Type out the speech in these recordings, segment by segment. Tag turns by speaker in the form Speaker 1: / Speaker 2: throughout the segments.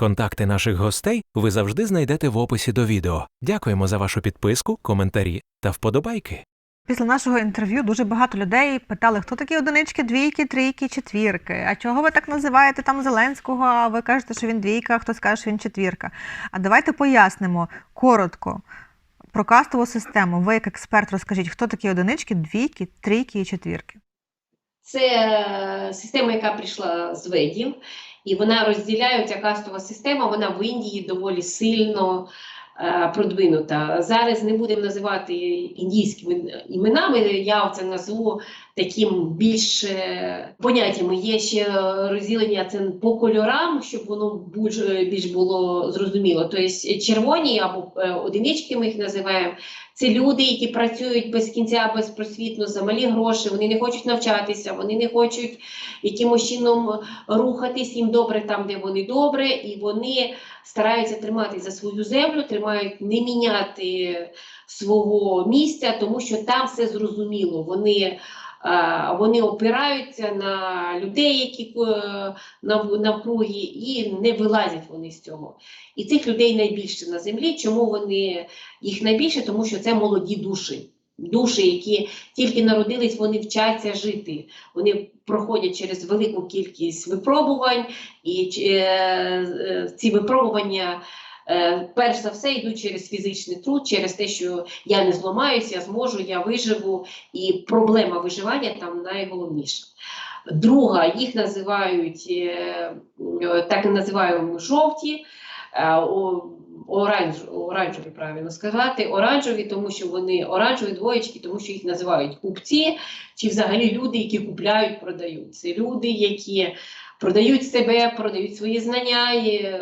Speaker 1: Контакти наших гостей ви завжди знайдете в описі до відео. Дякуємо за вашу підписку, коментарі та вподобайки.
Speaker 2: Після нашого інтерв'ю дуже багато людей питали, хто такі одинички, двійки, трійки, четвірки. А чого ви так називаєте там Зеленського? А ви кажете, що він двійка, а хтось каже, що він четвірка. А давайте пояснимо коротко про кастову систему. Ви, як експерт, розкажіть, хто такі одинички, двійки, трійки і четвірки.
Speaker 3: Це е, система, яка прийшла з ведів, і вона розділяє ця кастова система. Вона в Індії доволі сильно е, продвинута. Зараз не будемо називати індійськими іменами. Я це назву таким більш е, поняттями. Є ще розділення це по кольорам, щоб воно більш, було зрозуміло. Тобто червоні або е, одинички ми їх називаємо. Це люди, які працюють без кінця, безпросвітно за малі гроші. Вони не хочуть навчатися, вони не хочуть якимось чином рухатись їм добре там, де вони добре, і вони стараються тримати за свою землю, тримають не міняти свого місця, тому що там все зрозуміло. Вони вони опираються на людей, які е, навкруги, і не вилазять вони з цього. І цих людей найбільше на землі. Чому вони їх найбільше? Тому що це молоді душі. Душі, які тільки народились, вони вчаться жити. Вони проходять через велику кількість випробувань, і е, е, ці випробування. Е, Перш за все йдуть через фізичний труд, через те, що я не зламаюся, я зможу, я виживу, і проблема виживання там найголовніша. Друга, їх називають е, так називаємо жовті, е, оранж, оранжеві, правильно сказати, оранжеві, тому що вони оранжеві двоєчки, тому що їх називають купці, чи взагалі люди, які купляють, продають. Це люди, які продають себе, продають свої знання, і,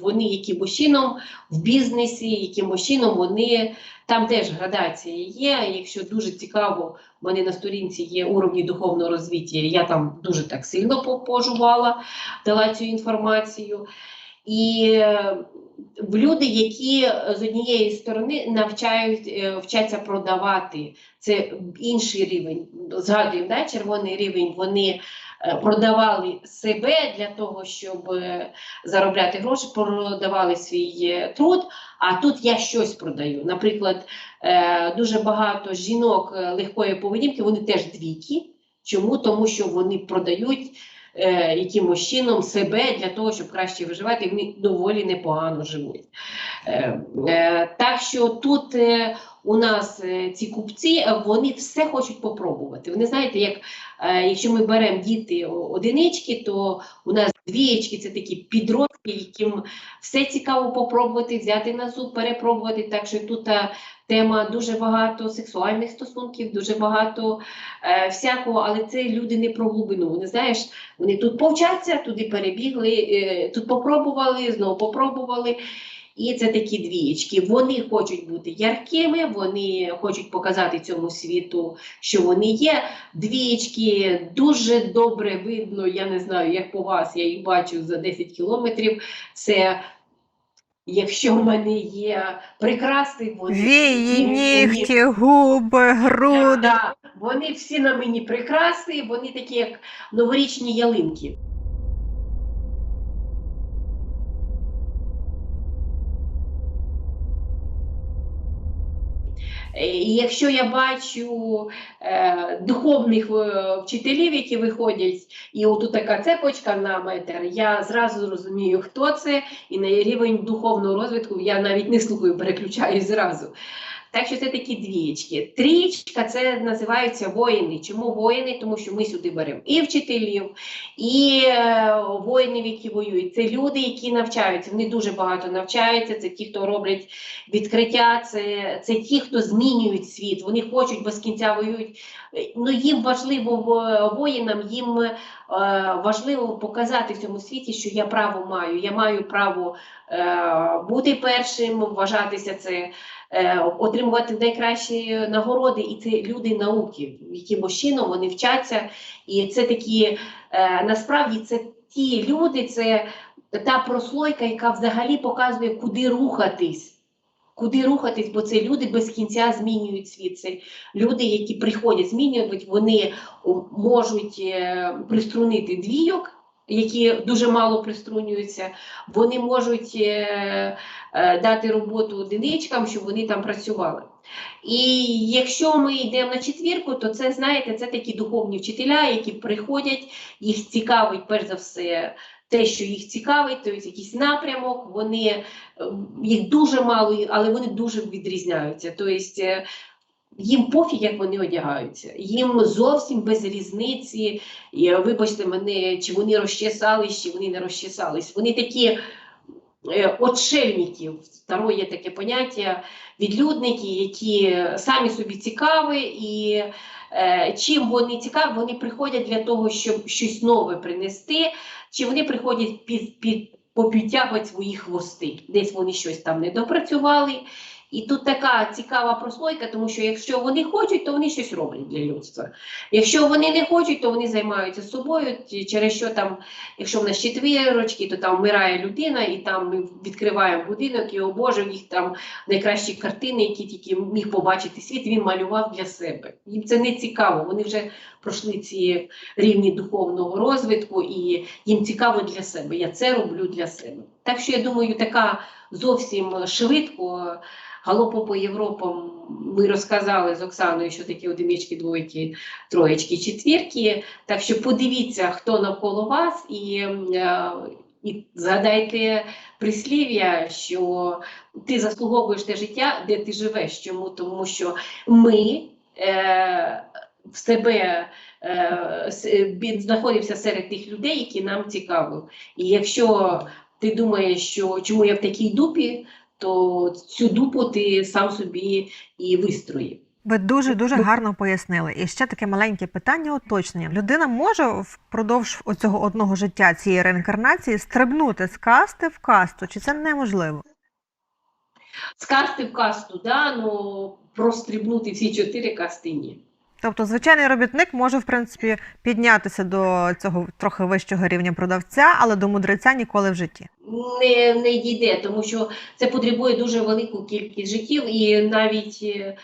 Speaker 3: вони якимось чином в бізнесі, якимось чином вони там теж градація є. Якщо дуже цікаво, в мене на сторінці є уровні духовного розвиття. Я там дуже так сильно по- пожувала, дала цю інформацію. І люди, які е, з однієї сторони навчають, е, вчаться продавати, це інший рівень. Згадуємо, да, червоний рівень. Вони е, продавали себе для того, щоб заробляти гроші, продавали свій труд. А тут я щось продаю. Наприклад, дуже багато жінок легкої поведінки, вони теж двійки. Чому? Тому що вони продають е, якимось чином себе для того, щоб краще виживати, і вони доволі непогано живуть. Е, е, так що тут е, у нас е, ці купці, е, вони все хочуть попробувати. Вони знаєте, як е, якщо ми беремо діти одинички, то у нас двієчки це такі підростки, яким все цікаво попробувати, взяти на зуб, перепробувати. Так що тут тема дуже багато сексуальних стосунків, дуже багато е, всякого, але це люди не про глибину. Вони знаєш, вони тут повчаться, туди перебігли, е, тут попробували, знову попробували. І це такі двієчки. Вони хочуть бути яркими, вони хочуть показати цьому світу, що вони є. Двієчки дуже добре видно. Я не знаю, як по вас, я їх бачу за 10 кілометрів. Це якщо в мене є прикраси, вони
Speaker 2: Вії, нігті, губи, груди.
Speaker 3: Да, вони всі на мені прикраси, вони такі, як новорічні ялинки. І якщо я бачу е, духовних е, вчителів, які виходять, і отут така цепочка на метр, я зразу розумію, хто це, і на рівень духовного розвитку я навіть не слухаю, переключаю зразу. Так що це такі двієчки. Трієчка це називаються воїни. Чому воїни? Тому що ми сюди беремо і вчителів, і е, воїнів, які воюють. Це люди, які навчаються. Вони дуже багато навчаються. Це ті, хто роблять відкриття, це, це ті, хто змінюють світ. Вони хочуть без кінця воюють. Ну їм важливо воїнам, їм е, важливо показати в цьому світі, що я право маю. Я маю право е, бути першим, вважатися це отримувати найкращі нагороди, і це люди науки, якимось чином вони вчаться. І це такі е, насправді це ті люди, це та прослойка, яка взагалі показує, куди рухатись. Куди рухатись, бо це люди без кінця змінюють світ. Це люди, які приходять змінюють, вони можуть е, приструнити двійок, які дуже мало приструнюються, вони можуть е, е, дати роботу одиничкам, щоб вони там працювали. І якщо ми йдемо на четвірку, то це, знаєте, це такі духовні вчителя, які приходять, їх цікавить перш за все те, що їх цікавить, тобто якийсь напрямок, вони е, їх дуже мало, але вони дуже відрізняються. Тобто їм пофіг, як вони одягаються. Їм зовсім без різниці, і, е, вибачте мене, чи вони розчесались, чи вони не розчесались. Вони такі е, отшельники, старо є таке поняття, відлюдники, які самі собі цікаві, і е, чим вони цікаві, вони приходять для того, щоб щось нове принести, чи вони приходять під, під, попідтягувати свої хвости. Десь вони щось там не допрацювали. І тут така цікава прослойка, тому що якщо вони хочуть, то вони щось роблять для людства. Якщо вони не хочуть, то вони займаються собою, через що там, якщо в нас четвірочки, то там вмирає людина, і там ми відкриваємо будинок, і о Боже, в них там найкращі картини, які тільки міг побачити світ, він малював для себе. Їм це не цікаво. Вони вже пройшли ці рівні духовного розвитку, і їм цікаво для себе. Я це роблю для себе. Так що я думаю, така зовсім швидко. Галопом по Європам ми розказали з Оксаною, що такі одинички, двойки, троєчки, четвірки. Так що подивіться, хто навколо вас, і, е, і згадайте прислів'я, що ти заслуговуєш те життя, де ти живеш. Чому? Тому що ми е, в себе е, знаходимося серед тих людей, які нам цікаві. І якщо ти думаєш, що чому я в такій дупі, то цю дупу ти сам собі і вистроїв.
Speaker 2: Ви дуже дуже гарно пояснили. І ще таке маленьке питання уточнення. Людина може впродовж оцього одного життя цієї реінкарнації стрибнути з касти в касту, чи це неможливо?
Speaker 3: З касти в касту, да, ну прострибнути всі чотири касти ні.
Speaker 2: Тобто, звичайний робітник може, в принципі, піднятися до цього трохи вищого рівня продавця, але до мудреця ніколи в житті.
Speaker 3: Не, не дійде, тому що це потребує дуже велику кількість життів, і навіть е,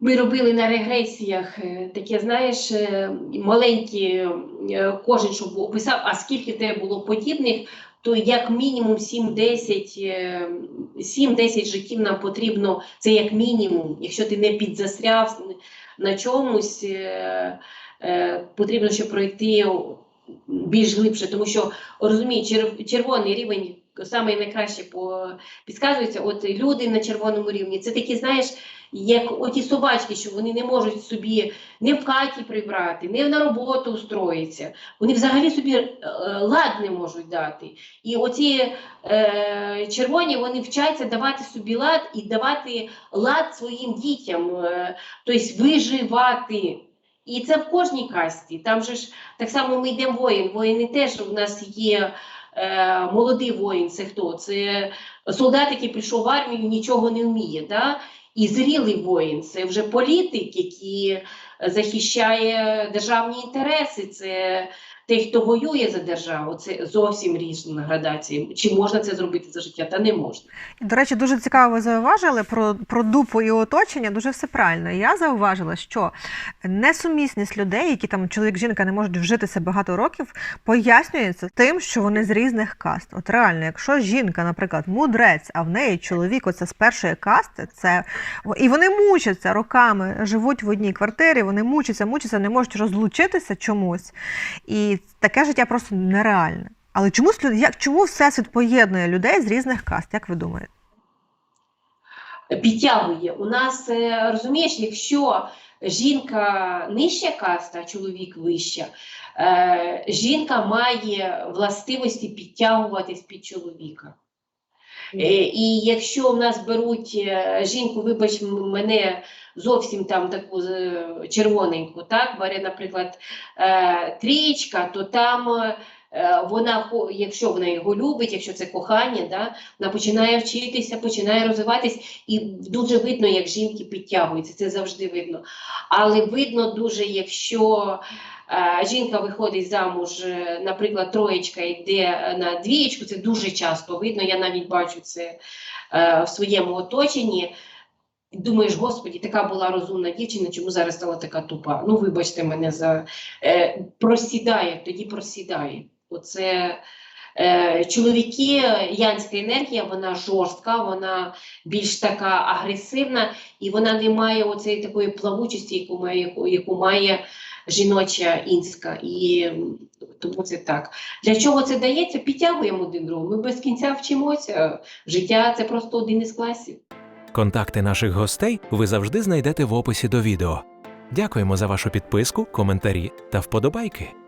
Speaker 3: ми робили на регресіях е, таке, знаєш, е, маленькі, кожен, щоб описав, а скільки тебе було подібних, то як мінімум 7-10 е, 7-10 життів нам потрібно, це як мінімум, якщо ти не підзастряв на чомусь, е, е, потрібно, щоб пройти більш глибше, тому що розумію, черв, червоний рівень саме найкраще по підказується. От люди на червоному рівні, це такі, знаєш, як оті собачки, що вони не можуть собі не в хаті прибрати, не на роботу устроїться. Вони взагалі собі е, лад не можуть дати. І оці е, червоні вони вчаться давати собі лад і давати лад своїм дітям, е, тобто виживати. І це в кожній касті. Там же ж так само ми йдемо воїн. Воїни теж у нас є е, молодий воїн. Це хто? Це солдат, який прийшов в армію, нічого не вміє. Да? І зрілий воїн це вже політик, який захищає державні інтереси. Це той, хто воює за державу. Це зовсім різна градація. Чи можна це зробити за життя? Та не можна.
Speaker 2: До речі, дуже цікаво ви зауважили про, про дупу і оточення. Дуже все правильно. Я зауважила, що несумісність людей, які там чоловік, жінка не можуть вжитися багато років, пояснюється тим, що вони з різних каст. От реально, якщо жінка, наприклад, мудрець, а в неї чоловік оце з першої касти, це і вони мучаться роками, живуть в одній квартирі, вони мучаться, мучаться, не можуть розлучитися чомусь. І таке життя просто нереальне. Але чому як чому всесвіт поєднує людей з різних каст? Як ви думаєте?
Speaker 3: підтягує. У нас, е, розумієш, якщо жінка нижча каста, а чоловік вища, е, жінка має властивості підтягуватись під чоловіка. Е, І якщо в нас беруть е, жінку, вибач мене зовсім там таку червоненьку, так, бере, наприклад, е, трієчка, то там вона, якщо вона його любить, якщо це кохання, да, вона починає вчитися, починає розвиватись, і дуже видно, як жінки підтягуються, це завжди видно. Але видно дуже, якщо жінка виходить замуж, е, наприклад, троєчка йде на двієчку, це дуже часто видно. Я навіть бачу це е, в своєму оточенні. Думаєш, господі, така була розумна дівчина, чому зараз стала така тупа? Ну, вибачте мене за е, просідає, тоді просідає. Оце е, чоловіки, янська енергія, вона жорстка, вона більш така агресивна, і вона не має оцеї такої плавучості, яку має, яку, яку має жіноча інська. І тому це так. Для чого це дається? Підтягуємо один другого. Ми без кінця вчимося. Життя це просто один із класів.
Speaker 1: Контакти наших гостей ви завжди знайдете в описі до відео. Дякуємо за вашу підписку, коментарі та вподобайки.